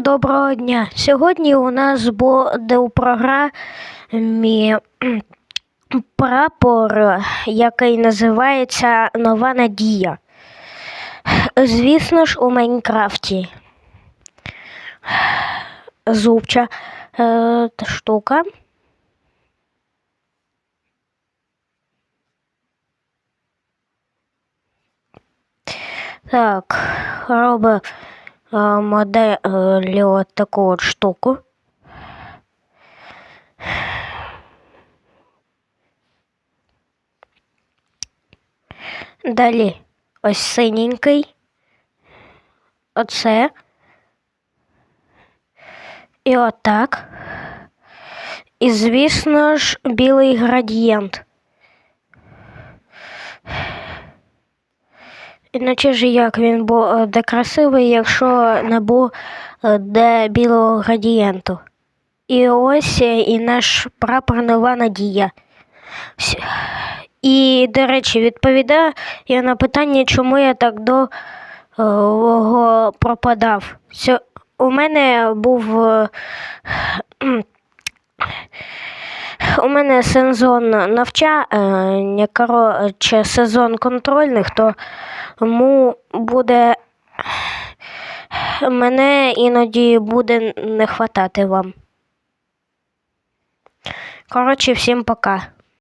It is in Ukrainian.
Доброго дня! Сьогодні у нас буде у програмі прапор, який називається Нова Надія. Звісно ж, у Майнкрафті. Зубча е, штука. Так, робимо е, модель от таку от штуку. Далі ось синенький. Оце. І отак. І, звісно ж, білий градієнт. Іначе ж як він буде красивий, якщо не буде білого градієнту. І ось е, і наш прапор нова надія. І, до речі, відповідаю я на питання, чому я так довго пропадав. У мене був. Е, У мене сезон навчання, коротше, сезон контрольних, тому буде мене іноді буде не хватати вам. Коротше, всім пока.